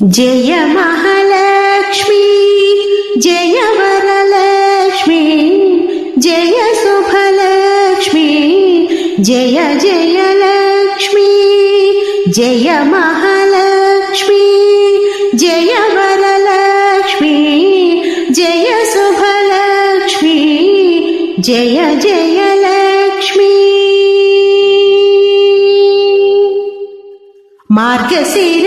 జయ మహాలక్ష్మి జయ వరలక్ష్మి జయ శుభలక్ష్మి జయ జయ లక్ష్మి జయ మహాలక్ష్మి జయ వరలక్ష్మి జయ శుభలక్ష్మి జయ జయ లక్ష్మి మార్గశిర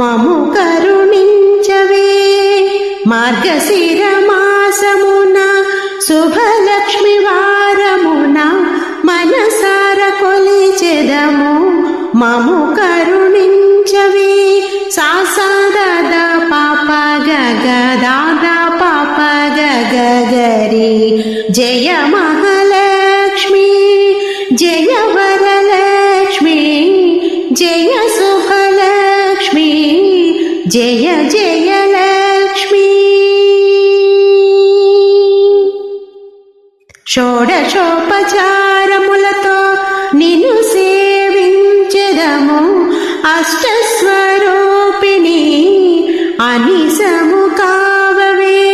మము కరుణించవే. మార్గశిర మాసమున శుభలక్ష్మి వారమున మనసార కొలిచెదము. మము కరుణించవే. సాసాద పాప గగ దాద పాప గగ గరి. జయ మహా జయ జయ లక్ష్మి. షోడశోపచారములతో నిన్ను సేవించెదము అష్టస్వరూపిణి అనిసము కావవే.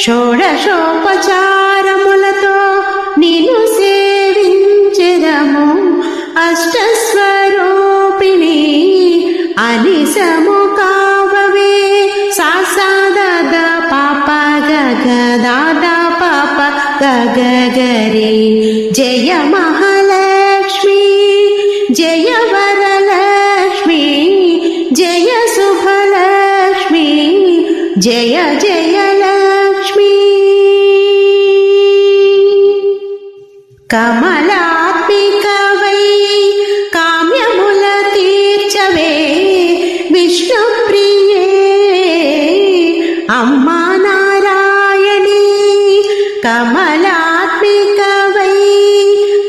షోడశోపచారములతో నిన్ను సేవించెదము అష్టస్వరూపిణి అనిసము గగ దాద పాప గగ గరి జయ మహాలక్ష్మి జయ వరలక్ష్మి జయ శుభలక్ష్మి జయ జయ లక్ష్మి కమలాత్మికవై కామ్యముల తీర్చవే విష్ణుప్రియే అమ్మా నారాయణి కమలాత్మికవై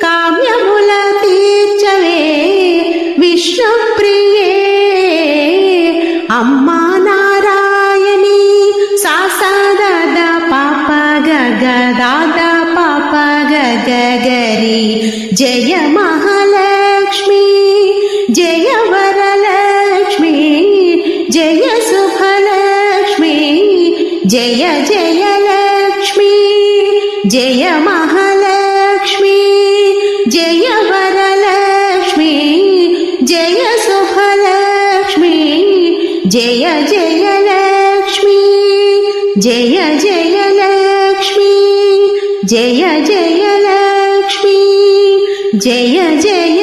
కామ్యముల తీర్చవే విష్ణుప్రియే అమ్మా నారాయణి సాసద పాప గగదాద పాప గగరి. జయ మహాలక్ష్మి జయ వరలక్ష్మి జయ శుభలక్ష్మి జయ జయ లక్ష్మి జయ మహాలక్ష్మి జయ వరలక్ష్మి జయ శుభలక్ష్మి జయ జయ లక్ష్మి జయ జయ లక్ష్మి జయ జయ లక్ష్మి జయ జయ